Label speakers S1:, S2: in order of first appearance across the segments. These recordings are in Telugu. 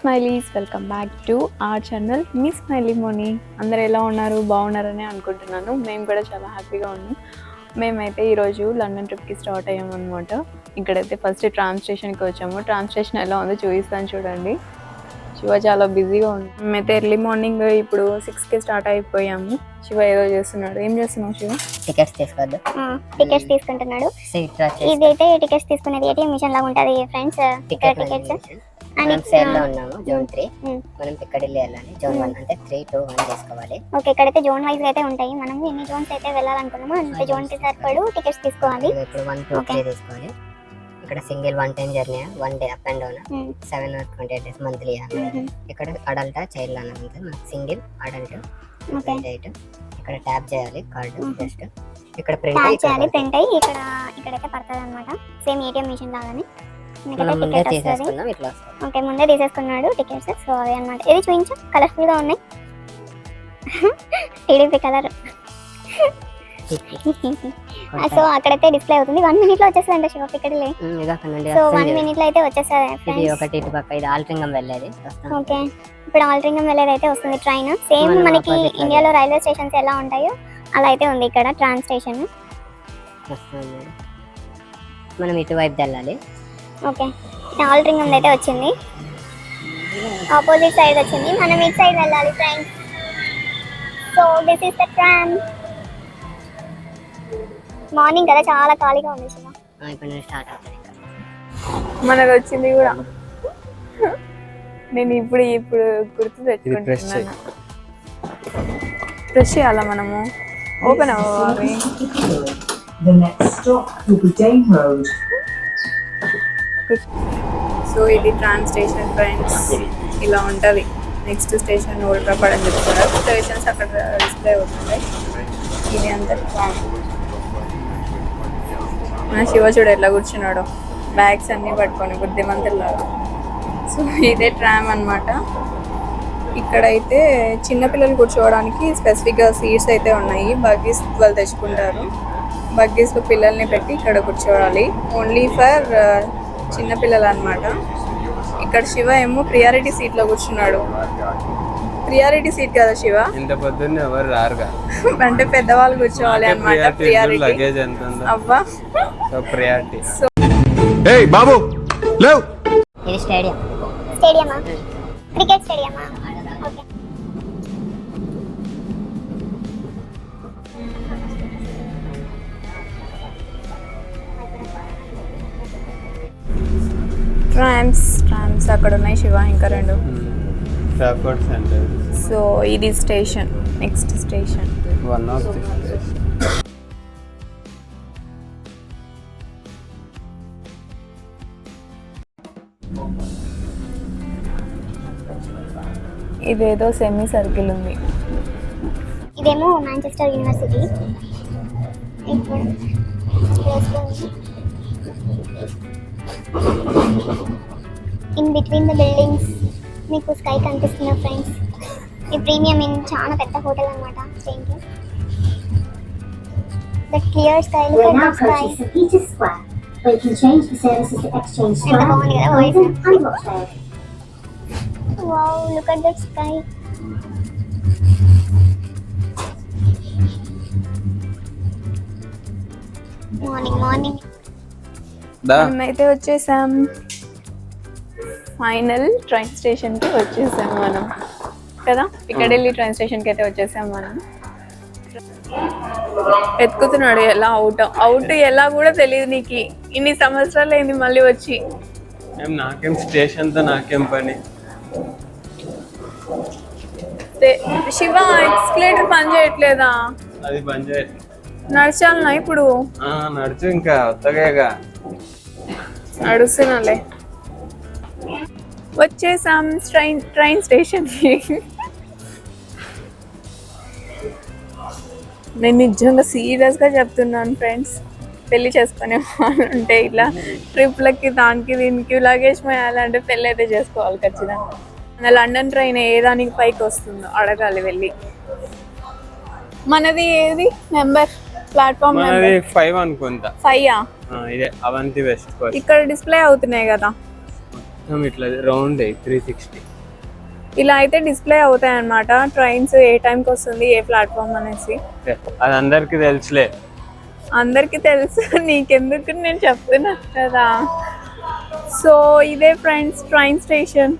S1: Smileys welcome back to our channel. Me smiley Moni. అందరు ఎలా ఉన్నారు? బాగున్నారని అనుకుంటున్నాను. మేము కూడా చాలా హ్యాపీగా ఉన్నాం. మేమైతే ఈరోజు లండన్ ట్రిప్కి స్టార్ట్ అయ్యామన్నమాట. ఇక్కడైతే ఫస్ట్ ట్రామ్ స్టేషన్కి వచ్చాము. ట్రామ్ స్టేషన్ ఎలా ఉందో చూపిస్తాను చూడండి. శివ చాలా బిజీగా ఉంది. మేమైతే ఎర్లీ మార్నింగ్ ఇప్పుడు సిక్స్కి స్టార్ట్ అయిపోయాము. శివ ఏదో చేస్తున్నాడు. ఏం చేస్తున్నావు శివ?
S2: టికెట్స్ తీసుకోవద్దు
S3: టికెట్స్ తీసుకుంటున్నాడు. ఇదైతే టికెట్స్ తీసుకునేది ఏటీఎం మిషన్ లాగా ఉంటది ఫ్రెండ్స్ ఇక్కడ
S2: టికెట్
S3: టికెట్స్.
S2: మనం సేల్లో ఉన్నాము జోన్ త్రీ. మనం పిక్కడిల్లి వెళ్ళాలి? జోన్ వన్ అంటే త్రీ టూ వన్ చేసుకోవాలి
S3: ఓకే ఇక్కడైతే జోన్ వైజ్ అయితే ఉంటాయి. మనం ఎన్ని జోన్స్ అయితే వెళ్ళాలనుకున్నామో అంత జోన్కి సరిపడు టికెట్స్ తీసుకోవాలి.
S2: ఇప్పుడు వన్ టూ. త్రీ తీసుకోవాలి. ఇక్కడ single one time journey one day up and down. Seven twenty eight days monthly. ఇక్కడ అడల్ట్ చైల్డ్ అని ఉంది మనకి single adult
S3: okay
S2: twenty eight ఇక్కడ ట్యాప్ చేయాలి కార్డు. జస్ట్ ఇక్కడ
S3: ట్యాగ్ చేయాలి
S2: ప్రింట్
S3: ప్రింట్ అయ్యి ఇక్కడ ఇక్కడైతే పడుతుంది అనమాట సేమ్ ఏటీఎం మిషన్ లాగానే.
S2: మనం ముందే తీసేసుకుందాం ఇట్లా.
S3: ఓకే ముందే తీసేసుకున్నాడు టికెట్స్ సో అవి అనమాట ఇది చూపించు కలర్ఫుల్గా ఉన్నాయి. టీడీపీ కలర్ సో అక్కడైతే డిస్ప్లే అవుతుంది. వన్ మినిట్లో వచ్చేస్తుంది శివ
S2: నుండి
S3: సో వన్ మినిట్లో అయితే
S2: ఇది
S3: ఫ్రెండ్స్
S2: ఒకటి ఇటు పక్క ఇది ఆల్ట్రింగం వెళ్ళేది.
S3: ఓకే. ఇప్పుడు ఆల్ట్రింగం వెళ్ళేది అయితే వస్తుంది ట్రైన్ సేమ్
S2: మనం
S3: మనకి ఇండియాలో రైల్వే స్టేషన్స్ ఎలా ఉంటాయో అలా అయితే ఉంది ఇక్కడ ట్రాన్ స్టేషన్
S2: మనం ఇటువైపు వెళ్ళాలి.
S3: ఓకే. ఆల్ట్రింగం అయితే వచ్చింది. ఆపోజిట్ సైడ్ వచ్చింది. మనం ఇటు సైడ్ వెళ్ళాలి friends so this is the tram morning కదా చాలా ఖాళీగా ఉంది
S2: నుండి స్టార్ట్ అవుతుంది
S1: మనకు వచ్చింది కూడా. నేను ఇప్పుడు ఇప్పుడు గుర్తు. పెట్టుకుంటున్నాను ప్రెస్ చేయాలా మనము? ఓపెన్ అవ్వాలి. సో ఇది ట్రాన్ స్టేషన్ ఫ్రెండ్స్ ఇలా ఉంటుంది. నెక్స్ట్ స్టేషన్ ఓల్డ్రాపడ్ అని చెప్తారు స్టేషన్స్ అక్కడ డిస్ప్లే అవుతుంది ఇది అంతా ట్రామ్ మన శివ చూడు ఎట్లా కూర్చున్నాడు. బ్యాగ్స్ అన్నీ పట్టుకొని బుద్ధిమంతులాగా సో ఇదే ట్రామ్ అన్నమాట. ఇక్కడైతే చిన్నపిల్లలు కూర్చోవడానికి స్పెసిఫిక్గా సీట్స్ అయితే ఉన్నాయి. బగ్గీస్ వాళ్ళు తెచ్చుకుంటారు. బగ్గీస్లో పిల్లల్ని పెట్టి ఇక్కడ కూర్చోవాలి. ఓన్లీ ఫర్ చిన్నపిల్లలు అనమాట ఇక్కడ శివ ఏమో ప్రియారిటీ సీట్లో కూర్చున్నాడు. ప్రియారిటీ సీట్ కదా శివ?
S4: ఇంత పొద్దున్నే ఎవరు రారుగా?
S1: అంటే పెద్దవాళ్ళు కూర్చోవాలి అనమాట ప్రియారిటీ
S4: లగేజ్ ఎంత ఉందో?
S1: అవ్వా.
S4: So priority.
S5: ఏయ్ బాబు లేవ్.
S2: ఇది స్టేడియం.
S3: స్టేడియమా? క్రికెట్ స్టేడియమా?
S1: ట్రామ్స్ ట్రామ్స్ అక్కడ ఉన్నాయి శివ ఇంకా రెండు.
S4: ట్రాఫర్డ్ సెంటర్
S1: సో ఇది station next station.
S4: One of the
S1: ఇదేదో సెమీ సర్కిల్ ఉంది.
S3: ఇదేమో మాంచెస్టర్ యూనివర్సిటీ ఇప్పుడు ఇన్ బిట్వీన్ ద బిల్డింగ్స్ మీకు స్కై కనిపిస్తుంది ఫ్రెండ్స్ ఈ ప్రీమియం ఇన్ చాలా పెద్ద హోటల్ అనమాట staying the clear sky sky
S6: Square, where you can change the services to exchange
S3: కదా voice
S6: London and Rochdale.
S3: Wow look at that sky morning morning
S1: మనమైతే వచ్చేసాం. ఫైనల్ ట్రైన్ స్టేషన్కి వచ్చేసాం మనం. కదా? ఇక్కడ ట్రైన్ స్టేషన్కి అయితే వచ్చేసాం మనం. ఎత్తుకుతున్నాడు ఎలా అవుట్ అవుట్ ఎలా కూడా తెలియదు నీకు. ఇన్ని సంవత్సరాలు అయింది మళ్ళీ వచ్చి.
S4: నాకేం స్టేషన్తో నాకేం పని?
S1: శివ ఎక్స్కలేటర్ పని చేయట్లేదా?
S4: అది బంద్ చేయండి
S1: నడిచాలనా ఇప్పుడు?
S4: నడుచు ఇంకా కొత్తగా
S1: నడుస్తున్నాలే వచ్చేసాం ట్రైన్ ట్రైన్ స్టేషన్కి నేను నిజంగా సీరియస్గా చెప్తున్నాను ఫ్రెండ్స్. పెళ్ళి చేసుకునే వాళ్ళు ఉంటే ఇట్లా ట్రిప్లకి దానికి దీనికి లగేజ్ మోయాలంటే పెళ్ళి అయితే చేసుకోవాలి ఖచ్చితంగా. లండన్ ట్రైన్ ఏ దానికి పైకి వస్తుందో అడగాలి వెళ్ళి. మనది ఏది? నెంబర్ ప్లాట్ఫామ్
S4: ఫైవ్ అనుకుంటా.
S1: ఫైవ్
S4: ఇదే అవంతి వెస్ట్ కోస్ట్
S1: ఇక్కడ డిస్ప్లే అవుతున్నాయి కదా.
S4: మొత్తం ఇట్లా రౌండ్ త్రీ సిక్స్టీ
S1: ఇలా అయితే డిస్ప్లే అవుతాయి అన్నమాట ట్రైన్స్ ఏ టైంకి వస్తుంది ఏ ప్లాట్ఫామ్ అనేసి.
S4: అది అందరికి తెలుసులే.
S1: అందరికీ తెలుసు నీకెందుకు నేను చెప్తున్నా కదా. సో ఇదే friends train station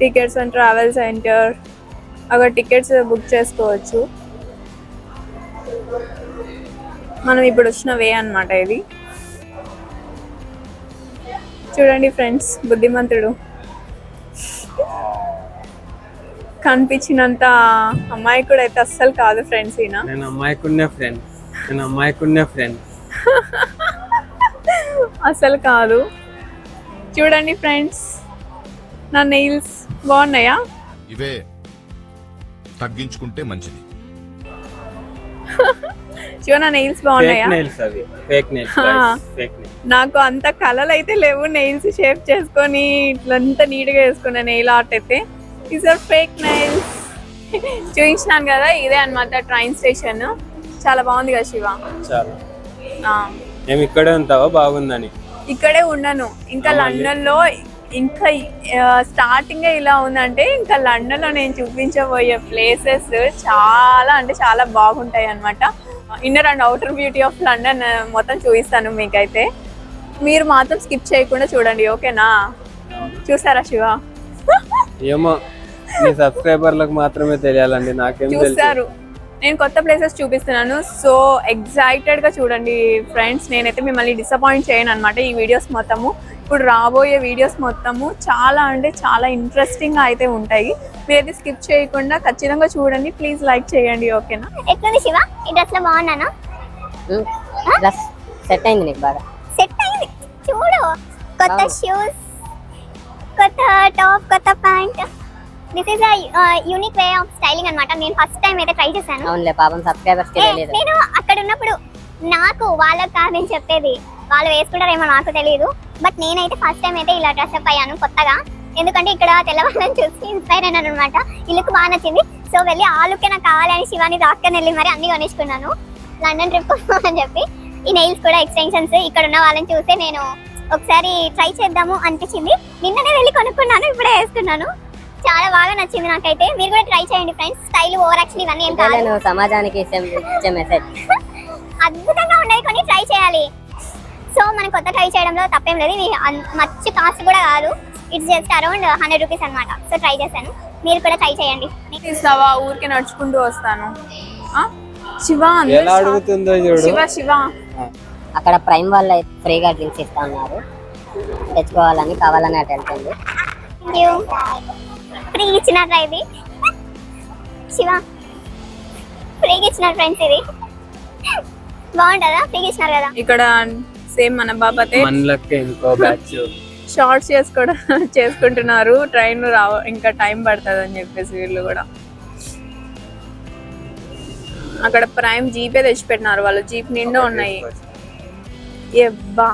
S1: tickets and travel centre అక్కడ టికెట్స్ బుక్ చేసుకోవచ్చు. మనం ఇప్పుడు వచ్చిన వే అన్నమాట ఇది. చూడండి ఫ్రెండ్స్ బుద్ధిమంతుడు. కనిపించినంత అమాయకుడు అయితే అస్సలు కాదు ఫ్రెండ్స్ ఈయన.
S4: నేను అమ్మాయికున్నే ఫ్రెండ్ నేను అమ్మాయికున్నే ఫ్రెండ్
S1: అసలు కాదు. చూడండి ఫ్రెండ్స్ నా నెయిల్స్ బాగున్నాయా?
S5: ఇవే తగ్గించుకుంటే మంచిది.
S1: చూడ నా నెయిల్స్ బాగున్నాయా
S4: నెయిల్స్ అవి. Fake nails. ఫేక్ నెయిల్స్
S1: నాకు అంత కళలు అయితే లేవు నెయిల్స్ షేప్ చేసుకొని ఇట్లంతా నీట్గా వేసుకున్న నెయిల్ ఆర్ట్ అయితే. ఈజ్ ఆర్ ఫేక్ నెయిల్స్ చూపించినాను కదా ఇదే అన్నమాట ట్రైన్ స్టేషన్ చాలా బాగుంది కదా శివ?
S4: చాలా. మేము ఇక్కడే ఉంటావా? బాగుందని
S1: ఇక్కడే ఉండను. ఇంకా లండన్లో ఇంకా స్టార్టింగ్ ఇలా ఉందంటే ఇంకా లండన్లో నేను చూపించబోయే ప్లేసెస్ చాలా అంటే చాలా బాగుంటాయి అన్నమాట. Inner and outer beauty of London మొత్తం చూపిస్తాను మీకైతే. మీరు మాత్రం స్కిప్ చేయకుండా చూడండి ఓకేనా? చూసారా శివ?
S4: ఏమో మీ సబ్స్క్రైబర్లకు మాత్రమే తెలియాలండి నాకేం
S1: చూస్తారు. నేను కొత్త ప్లేసెస్ చూపిస్తున్నాను సో ఎగ్జైటెడ్గా చూడండి ఫ్రెండ్స్ నేనైతే మిమ్మల్ని డిసప్పాయింట్ చేయను అనమాట ఈ వీడియోస్ మొత్తము. ఇప్పుడు రాబోయే వీడియోస్ మొత్తము చాలా అంటే చాలా ఇంట్రెస్టింగ్ అయితే ఉంటాయి. మీరైతే స్కిప్ చేయకుండా ఖచ్చితంగా చూడండి. ప్లీజ్ లైక్ చేయండి ఓకేనా
S3: ఎట్లుంది శివ? ఈ డ్రెస్లో బాగున్నానా?
S2: డ్రెస్ సెట్ అయింది నీకు బాగా.
S3: సెట్ అయింది? చూడు కొత్త. షూస్ కొత్త టాప్ కొత్త pant this is unique way of styling అన్నమాట. నేను ఫస్ట్ టైం అయితే ట్రై చేశాను.
S2: అవునులే పాపం సబ్స్క్రైబర్స్
S3: నేను అక్కడ ఉన్నప్పుడు నాకు వాళ్ళకి కాదు నేను చెప్పేది వాళ్ళు వేసుకుంటారేమో నాకు తెలియదు బట్ నేనైతే ఫస్ట్ టైం అయితే ఇలా డ్రెస్ అప్ అయ్యాను కొత్తగా. ఎందుకంటే ఇక్కడ తెల్లవాళ్ళని చూసి ఇన్స్పైర్ అయినాను అనమాట ఈ లుక్ బాగా నచ్చింది. సో వెళ్ళి ఆ లుక్ నాకు కావాలి అని శివాని దాక్కని వెళ్ళి మరి అన్ని కొనేసుకున్నాను. లండన్ ట్రిప్ అని చెప్పి. ఈ నెయిల్స్ కూడా ఎక్స్టెన్షన్స్ ఇక్కడ ఉన్న వాళ్ళని చూస్తే నేను ఒకసారి ట్రై చేద్దాము అనిపించింది. నిన్ననే వెళ్ళి కొనుక్కున్నాను ఇప్పుడే వేసుకున్నాను. చాలా బాగా నచ్చింది నాకైతే. మీరు కూడా ట్రై చేయండి ఫ్రెండ్స్ స్టైల్ ఓవర్ యాక్చువల్ ఇవన్నీ ఏం కాదు.
S2: సమాజానికి
S3: అద్భుతంగా ఉండేది కొన్ని ట్రై చేయాలి. సో మనం కొత్త ట్రై చేయడంలో తప్పేం లేదు. ఇది మచ్చు కాస్ట్ కూడా కాదు. It's just around hundred rupees అనమాట సో ట్రై చేశాను. మీరు కూడా ట్రై చేయండి.
S1: ఇస్తావా ఊరికి నడుచుకుంటూ వస్తాను. ఆ? శివ శివ శివ.
S2: అక్కడ ప్రైమ్ వాళ్ళు ఫ్రీగా డ్రింక్స్ ఇస్తా ఉన్నారు. తెచ్చుకోవాలని కావాలని అటు వెళ్తుంది.
S3: ఫ్రీ ఇచ్చినట్రా ఇది? శివ ఫ్రీగా ఇచ్చిన ఫ్రెండ్స్ ఇది? బాగుంటుందా? ఫ్రీగా ఇచ్చినారు కదా?
S1: ఇక్కడ సేమ్ మన బాబాతే
S4: మనలకి ఇంకో బ్యాచ్
S1: షార్ట్స్ చేసుకోవడం చేసుకుంటున్నారు. ట్రైన్ రావ ఇంకా టైం పడుతుంది అని చెప్పేసి వీళ్ళు కూడా. అక్కడ ప్రైమ్ జీపే తెచ్చిపెట్టినారు. వాళ్ళు జీప్ నిండా ఉన్నాయి. ఎబ్బా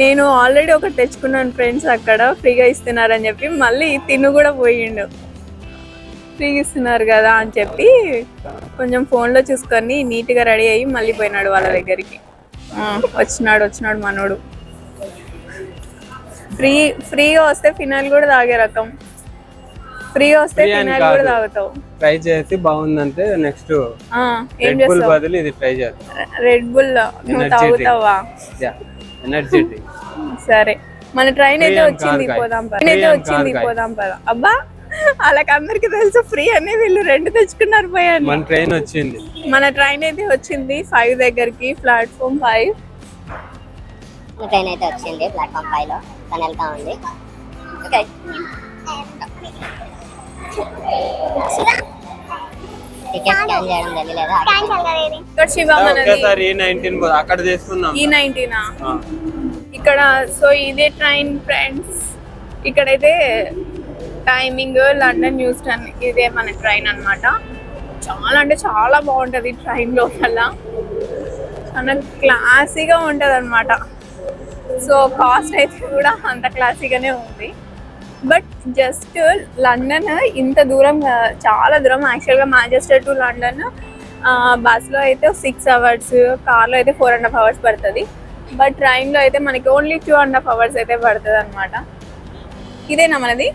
S1: నేను ఆల్రెడీ ఒకటి తెచ్చుకున్నాను ఫ్రెండ్స్ అక్కడ. ఫ్రీగా ఇస్తున్నారని చెప్పి మళ్ళీ తిను కూడా పోయిండు. ఫ్రీగా ఇస్తున్నారు కదా అని చెప్పి కొంచెం ఫోన్లో చూసుకొని నీట్గా రెడీ అయ్యి మళ్ళీ పోయినాడు వాళ్ళ దగ్గరికి. వచ్చినాడు వచ్చినాడు మనోడు. ఫ్రీ ఫ్రీగా వస్తే ఫినాయిల్ కూడా తాగే రకం. ఫ్రీగా వస్తే ఫినాయిల్ కూడా. తాగుతావు.
S4: ట్రై చేసి బాగుందంటే నెక్స్ట్
S1: ఆ, ఏం
S4: రెడ్ బుల్ బదులు ఇది ట్రై చేస్తాం.
S1: రెడ్ బుల్ నువ్వు తాగుతావా?
S4: ఎనర్జీ డ్రింక్
S1: సరే. మన ట్రైన్ అయితే వచ్చింది. పోదాం పద.
S4: Free
S1: అయితే వచ్చింది. పోదాం పద. అబ్బా! వాళ్ళకి అందరికి తెలుసు ఫ్రీ అని వీళ్ళు రెండు తెచ్చుకున్నారు పోయాను.
S4: మన ట్రైన్ వచ్చింది.
S1: మన ట్రైన్ అయితే వచ్చింది ఫైవ్ దగ్గరికి ప్లాట్ఫామ్ ఫైవ్
S2: ట్రైన్ అయితే వచ్చింది ప్లాట్ఫామ్ ఫైవ్లో. తను వెళ్తా ఉంది
S1: ఇక్కడ శివ మనది
S4: ఒకేసారి నైన్టీన్ అక్కడ తీసుకున్నాం
S1: ఈ నైన్టీనా
S4: ఆ.
S1: ఇక్కడ సో ఇదే ట్రైన్ ఫ్రెండ్స్ ఇక్కడైతే టైమింగ్ లండన్ న్యూస్టన్ ఇదే మన ట్రైన్ అనమాట చాలా అంటే చాలా బాగుంటుంది ట్రైన్ లోపల. చాలా క్లాసీగా ఉంటుంది అనమాట సో కాస్ట్ అయితే కూడా అంత క్లాసీగానే ఉంది. బట్ జస్ట్ లండన్ ఇంత దూరం చాలా దూరం. యాక్చువల్గా మాంచెస్టర్ టు లండన్ బస్లో అయితే సిక్స్ అవర్స్ కార్లో అయితే ఫోర్ అండ్ హాఫ్ అవర్స్ పడుతుంది. బట్ ట్రైన్లో అయితే మనకి only two and half hours అయితే పడుతుంది అనమాట ఇదేనా మనది?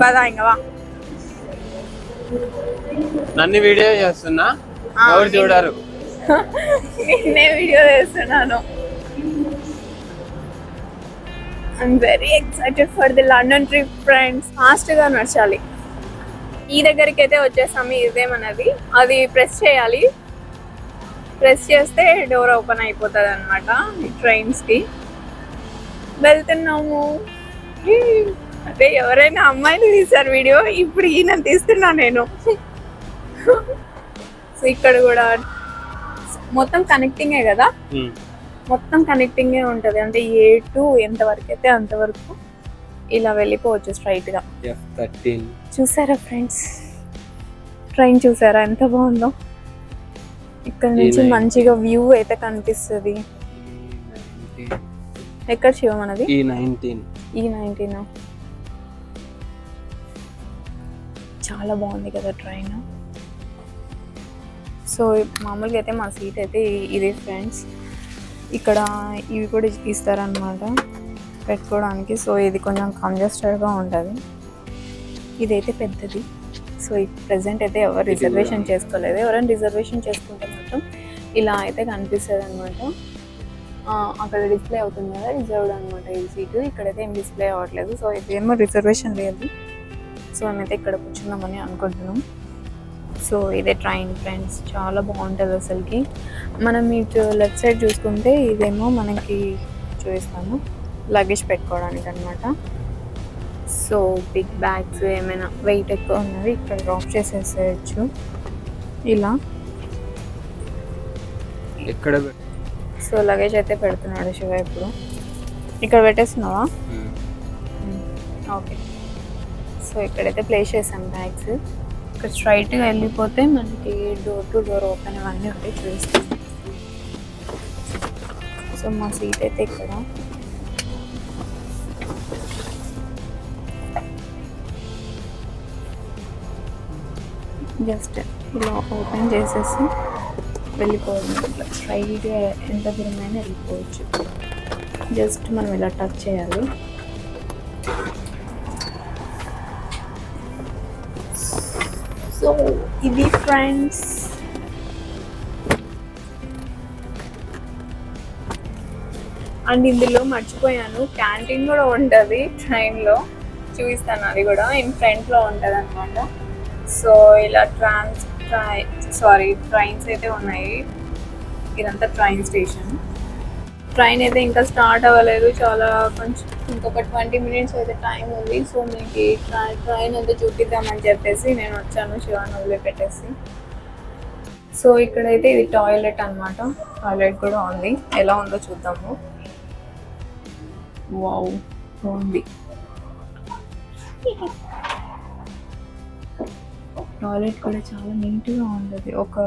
S1: పదా ఇంకా వా.
S4: నన్ను వీడియో చేస్తున్నా? ఎవరు చూడరు?
S1: నేనే వీడియో చేస్తున్నాను. I'm very excited for the London trip friends ఫాస్ట్గా నడచాలి. ఈ దగ్గరికి అయితే వచ్చేసాము ఇదేమన్నది అది ప్రెస్ చేయాలి. ప్రెస్ చేస్తే డోర్ ఓపెన్ అయిపోతుంది అనమాట ట్రైన్స్కి వెళ్తున్నాము. అదే ఎవరైనా అమ్మాయిని తీశారు వీడియో ఇప్పుడు ఈయన తీస్తున్నా నేను. సో ఇక్కడ కూడా మొత్తం కనెక్టింగే కదా. మొత్తం కనెక్టింగే ఉంటుంది. అంటే ఏ టు ఎంత వరకు అయితే అంతవరకు ఇలా వెళ్ళిపోవచ్చు
S4: ఎఫ్ థర్టీన్
S1: చూసారా ఫ్రెండ్స్ ట్రైన్ చూసారా? ఎంత బాగుందో. ఇక్కడ నుంచి మంచిగా వ్యూ అయితే కనిపిస్తుంది. ఎక్కడ శివ మనది?
S4: ఈ నైన్టీన్
S1: ఈ నైన్టీన్ చాలా బాగుంది కదా ట్రైన్ సో మామూలుగా అయితే మా సీట్ అయితే ఇదే ఫ్రెండ్స్. ఇక్కడ ఇవి కూడా ఇస్తారనమాట పెట్టుకోవడానికి. సో ఇది కొంచెం కంజెస్టెడ్గా ఉంటుంది. ఇదైతే పెద్దది. సో ప్రజెంట్ అయితే ఎవరు రిజర్వేషన్ చేసుకోలేదు. ఎవరైనా రిజర్వేషన్ చేసుకుంటే మాత్రం ఇలా అయితే కనిపిస్తుంది అనమాట అక్కడ డిస్ప్లే అవుతుంది కదా రిజర్వ్డ్ అనమాట ఈ సీటు. ఇక్కడైతే ఏం డిస్ప్లే అవ్వట్లేదు. సో ఇదేమో రిజర్వేషన్ లేదు. సో మేమైతే ఇక్కడ కూర్చుందామని అనుకుంటున్నాం. సో ఇదే ట్రైన్ ఫ్రెండ్స్ చాలా బాగుంటుంది అసలుకి. మనం ఇటు లెఫ్ట్ సైడ్ చూసుకుంటే ఇదేమో మనకి చూపిస్తాము లగేజ్ పెట్టుకోవడానికి అనమాట సో బిగ్ బ్యాగ్స్ ఏమైనా వెయిట్ ఎక్కువ ఉన్నవి ఇక్కడ డ్రాప్ చేసేసేయచ్చు. ఇలా.
S4: ఎక్కడ పెట్-
S1: సో లగేజ్ అయితే పెడుతున్నాడు శివ ఇప్పుడు. ఇక్కడ పెట్టేస్తున్నావా. ఓకే. సో ఇక్కడైతే ప్లేస్ చేసాం బ్యాగ్స్ ఇక్కడ స్ట్రైట్గా వెళ్ళిపోతే మనకి డోర్ టు డోర్ ఓపెన్ అవన్నీ ఉంటాయి చూస్తాం సో మా సీట్ అయితే ఇక్కడ. జస్ట్ ఇలా ఓపెన్ చేసేసి వెళ్ళిపోవడం ఇట్లా స్ట్రైట్గా ఎంత దూరమైనా వెళ్ళిపోవచ్చు. జస్ట్ మనం ఇలా టచ్ చేయాలి. సో ఇది ఫ్రెండ్స్ అండ్ ఇందులో మర్చిపోయాను. క్యాంటీన్ కూడా ఉంటుంది ట్రైన్లో చూపిస్తాను అది కూడా. ఇన్ ఫ్రంట్లో ఉంటుంది అనమాట సో ఇలా ట్రాన్స్ ట్రై సారీ ట్రైన్స్ అయితే ఉన్నాయి. ఇదంతా ట్రైన్ స్టేషన్ ట్రైన్ అయితే ఇంకా స్టార్ట్ అవ్వలేదు. చాలా కొంచెం ఇంకొక ట్వంటీ మినిట్స్ అయితే టైం ఉంది. సో మీకు ట్రైన్ అంతా చూపిద్దామని చెప్పేసి నేను వచ్చాను శివాన్ వదిలిపెట్టేసి. సో ఇక్కడైతే ఇది టాయిలెట్ అన్నమాట. టాయిలెట్ కూడా ఉంది. ఎలా ఉందో చూద్దాము. వావ్ ఉంది టాయిలెట్ కూడా చాలా నీట్గా ఉంటుంది. ఒక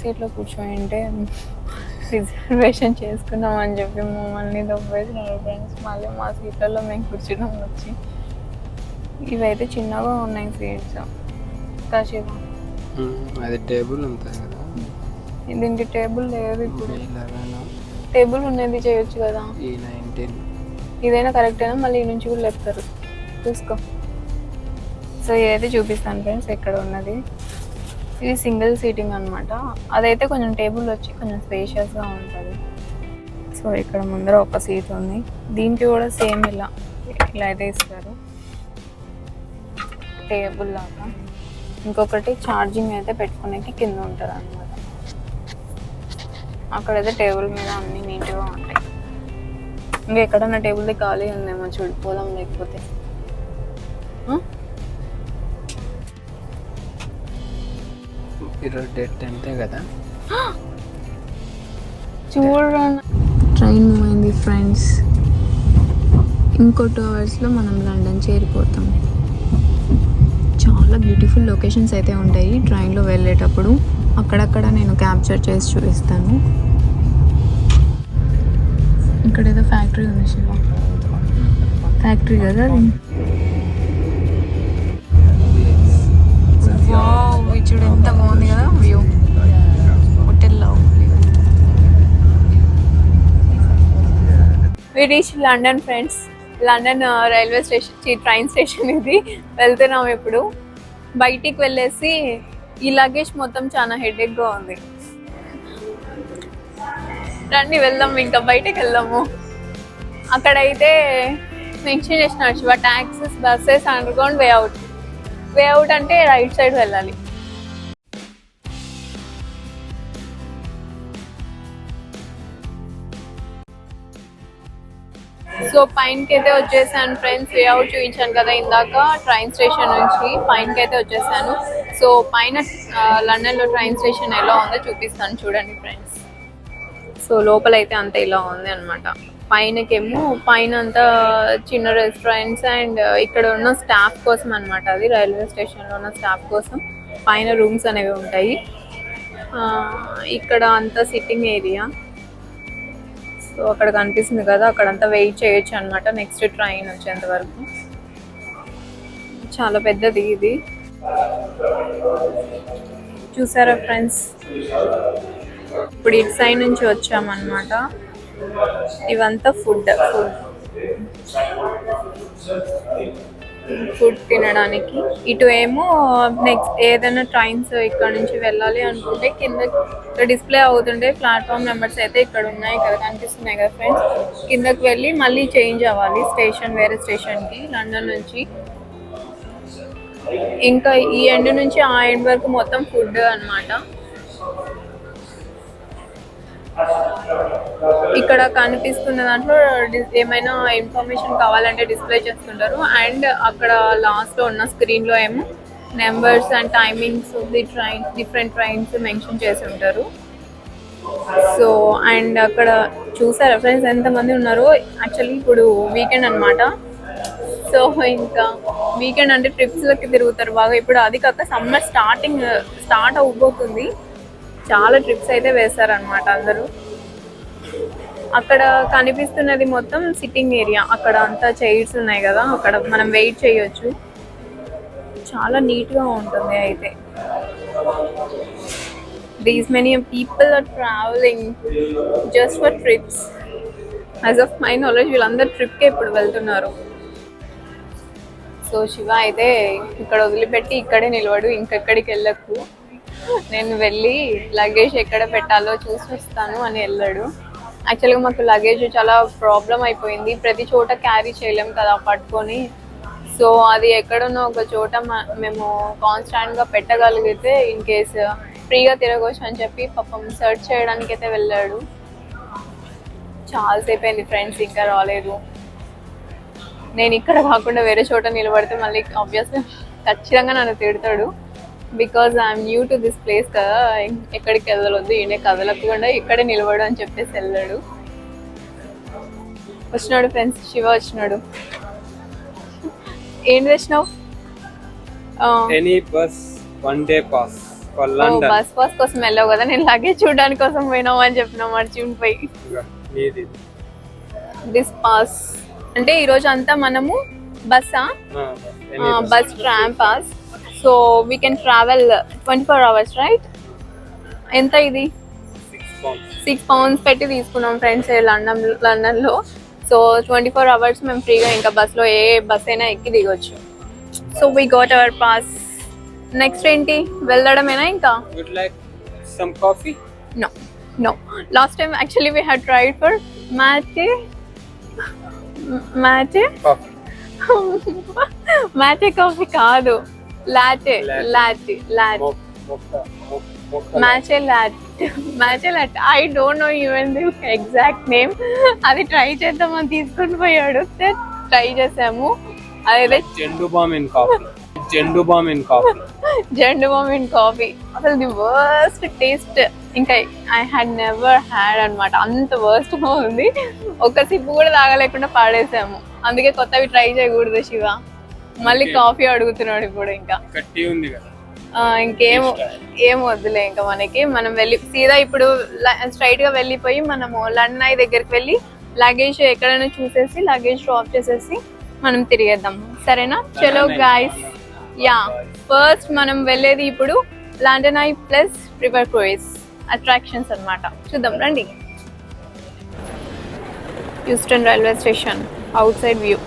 S1: సీట్లో కూర్చోంటే రిజర్వేషన్ చేసుకున్నాం అని చెప్పి మమ్మల్ని దొబ్బేసినారు ఫ్రెండ్స్ మళ్ళీ మా సీట్లలో మేము కూర్చున్నాం వచ్చి. ఇవైతే చిన్నగా ఉన్నాయి సీట్స్.
S4: అది టేబుల్ ఉంటుంది కదా.
S1: దీనికి టేబుల్ లేదు ఇప్పుడు. టేబుల్ ఉన్నది చేయొచ్చు కదా.
S4: ఈ నైన్టీన్.
S1: ఇదైనా కరెక్టేనా మళ్ళీ ఈ నుంచి కూడా లేపుతారు. చూసుకో. సో ఇదైతే చూపిస్తాను ఫ్రెండ్స్ ఎక్కడ ఉన్నది. ఇది సింగిల్ సీటింగ్ అనమాట అదైతే కొంచెం టేబుల్ వచ్చి కొంచెం స్పేషియస్గా ఉంటుంది. సో ఇక్కడ ముందర ఒక సీట్ ఉంది. దీనికి కూడా సేమ్ ఇలా ఇలా అయితే ఇస్తారు. టేబుల్ లాగా. ఇంకొకటి ఛార్జింగ్ అయితే పెట్టుకునేకి కింద ఉంటుంది అనమాట అక్కడైతే టేబుల్ మీద అన్ని నీట్గా ఉంటాయి. ఇంకా ఎక్కడన్నా టేబుల్ ఖాళీ ఉందేమో చూడు పోదాం లేకపోతే.
S4: ఈరోజు డేట్ టెన్తే కదా.
S1: చూడండి. ట్రైన్ మూవ్ అయింది ఫ్రెండ్స్. ఇంకో టూ అవర్స్లో మనం లండన్ చేరిపోతాం. చాలా బ్యూటిఫుల్ లొకేషన్స్ అయితే ఉంటాయి ట్రైన్లో వెళ్ళేటప్పుడు. అక్కడక్కడ నేను క్యాప్చర్ చేసి చూపిస్తాను. ఇక్కడ ఏదో ఫ్యాక్టరీ ఉంది శివ. ఫ్యాక్టరీ కదా అది? చూడు ఎంత బాగుంది కదా వ్యూ. హోటల్లో. We reach London friends London railway station train station ఇది. వెళ్తున్నాం ఇప్పుడు బయటికి వెళ్ళేసి ఈ లగేజ్ మొత్తం చాలా హెడేక్గా ఉంది. రండి వెళ్దాం. ఇంకా బయటకు వెళ్దాము. అక్కడైతే మెన్షన్ చేసిన taxis buses and ground way out way out అంటే రైట్ సైడ్ వెళ్ళాలి. సో పైనకి అయితే వచ్చేసాను ఫ్రెండ్స్ వే అవుట్ చూపించాను కదా ఇందాక ట్రైన్ స్టేషన్ నుంచి పైనకి అయితే వచ్చేసాను. సో పైన లండన్ లండన్లో ట్రైన్ స్టేషన్ ఎలా ఉందో చూపిస్తాను చూడండి ఫ్రెండ్స్ సో లోపల అయితే అంత ఇలా ఉంది అనమాట పైనకేమో పైన అంతా చిన్న రెస్టారెంట్స్ అండ్ uh, ఇక్కడ ఉన్న స్టాఫ్ కోసం అనమాట అది రైల్వే స్టేషన్లో ఉన్న స్టాఫ్ కోసం పైన రూమ్స్ అనేవి ఉంటాయి. ఆ, ఇక్కడ అంతా సిట్టింగ్ ఏరియా సో అక్కడ కనిపిస్తుంది కదా అక్కడంతా వెయిట్ చేయొచ్చు అనమాట నెక్స్ట్ ట్రైన్ వచ్చేంత వరకు. చాలా పెద్దది ఇది. చూసారా ఫ్రెండ్స్ ఇప్పుడు ఇటు సైడ్ నుంచి వచ్చామన్నమాట. ఇవంతా ఫుడ్ ఫుడ్ ఫుడ్ తినడానికి. ఇటు ఏమో నెక్స్ట్ ఏదైనా ట్రైన్స్ ఇక్కడ నుంచి వెళ్ళాలి అనుకుంటే కింద డిస్ప్లే అవుతుంటే ప్లాట్ఫామ్ నెంబర్స్ అయితే ఇక్కడ ఉన్నాయి ఇక్కడ కనిపిస్తున్నాయి కదా ఫ్రెండ్స్ కిందకి వెళ్ళి మళ్ళీ చేంజ్ అవ్వాలి స్టేషన్ వేరే స్టేషన్కి లండన్ నుంచి. ఇంకా ఈ ఎండ్ నుంచి ఆ ఎండ్ వరకు మొత్తం ఫుడ్ అనమాట ఇక్కడ కనిపిస్తున్న దాంట్లో ఏమైనా ఇన్ఫర్మేషన్ కావాలంటే డిస్ప్లే చేస్తుంటారు. అండ్ అక్కడ లాస్ట్లో ఉన్న స్క్రీన్లో ఏమో numbers and timings the train different trains mention చేసి ఉంటారు సో అండ్ అక్కడ చూసారా ఫ్రెండ్స్ ఎంతమంది ఉన్నారో? యాక్చువల్లీ ఇప్పుడు వీకెండ్ అన్నమాట. సో ఇంకా వీకెండ్ అంటే ట్రిప్స్లోకి తిరుగుతారు. బాగా ఇప్పుడు అది కాక సమ్మర్ స్టార్టింగ్ స్టార్ట్ అవబోతుంది చాలా ట్రిప్స్ అయితే వేశారనమాట అందరూ. అక్కడ కనిపిస్తున్నది మొత్తం సిట్టింగ్ ఏరియా. అక్కడ అంతా చైర్స్ ఉన్నాయి కదా అక్కడ మనం వెయిట్ చేయొచ్చు. చాలా నీట్గా ఉంటుంది అయితే. These many people are travelling just for trips as of my knowledge వీళ్ళందరూ ట్రిప్కే ఇప్పుడు వెళ్తున్నారు. సో శివ అయితే ఇక్కడ వదిలిపెట్టి ఇక్కడే నిలబడు ఇంకెక్కడికి వెళ్ళకు. నేను వెళ్ళి లగేజ్ ఎక్కడ పెట్టాలో చూసి వస్తాను అని వెళ్ళాడు. యాక్చువల్గా మాకు లగేజ్ చాలా ప్రాబ్లం అయిపోయింది. ప్రతి చోట క్యారీ చేయలేం కదా పట్టుకొని. సో అది ఎక్కడున్న ఒక చోట మేము కాన్స్టాంట్గా పెట్టగలిగితే ఇన్ కేస్ ఫ్రీగా తిరగవచ్చు అని చెప్పి పాపం సెర్చ్ చేయడానికి అయితే వెళ్ళాడు. చాలాసేపు అయింది ఫ్రెండ్స్ ఇంకా రాలేదు. నేను ఇక్కడ కాకుండా వేరే చోట నిలబడితే మళ్ళీ ఆబ్వియస్గా ఖచ్చితంగా నన్ను తిడతాడు. Because I'm new to this place కదా. ఎక్కడికి వెళ్ళవద్దు ఈయన కదలకుండా ఇక్కడే నిలబడు అని చెప్పేసి వెళ్ళాడు. వచ్చినాడు ఫ్రెండ్స్ శివ వచ్చినాడు. ఏం తెచ్చినావు
S4: any bus one day pass for London
S1: bus pass కోసం వెళ్ళావు కదా నేను లగేజ్ చూడడానికి కోసం పోయినావు అని చెప్పిన మర్చిపోయి
S4: నీది
S1: దిస్ పాస్ అంటే ఈరోజు అంతా మనము బస్సా? Bus tram pass so we can travel twenty four hours right ఎంత ఇది?
S4: సిక్స్ పౌండ్స్
S1: పెట్టి తీసుకున్నాం ఫ్రెండ్స్ లండన్ లండన్లో. సో ట్వంటీ ఫోర్ అవర్స్ మేము ఫ్రీగా ఇంకా బస్లో ఏ బస్ అయినా ఎక్కి దిగొచ్చు. So we got our pass next ఏంటి? వెళ్ళడమేనా ఇంకా?
S4: Some coffee
S1: no no last time actually we had tried for matcha matcha matcha coffee కాదు. Latte latte latte. Matcha latte matcha latte. I don't know even the exact name అది ట్రై చేద్దామని తీసుకొని పోయాడు ట్రై చేసాము. అదే
S4: Zandu balm in coffee. Zandu balm in coffee.
S1: Zandu balm coffee. అసలు ది వర్స్ట్ టేస్ట్ ఇంకా ఐ హ్యాడ్ నెవర్ హ్యాడ్ అన్నమాట. అంత వర్స్ట్ ఉంది. ఒక సిప్పు కూడా తాగలేకుండా పాడేసాము. అందుకే కొత్తవి ట్రై చేయకూడదు శివ. మళ్ళీ కాఫీ అడుగుతున్నాడు ఇప్పుడు ఇంకా.
S4: కట్టి ఉంది కదా.
S1: ఇంకేం ఏం వద్దులే ఇంకా మనకి. మనం వెళ్ళి సీదా ఇప్పుడు స్ట్రైట్గా వెళ్ళిపోయి మనము లండన్ ఐ దగ్గరికి వెళ్ళి లగేజ్ ఎక్కడైనా చూసేసి లగేజ్ డ్రాప్ చేసేసి మనం తిరిగేద్దాం. సరేనా? చలో గాయస్ యా ఫస్ట్ మనం వెళ్ళేది ఇప్పుడు London eye plus river cruise attractions అన్నమాట. చూద్దాం రండి. Euston railway station outside view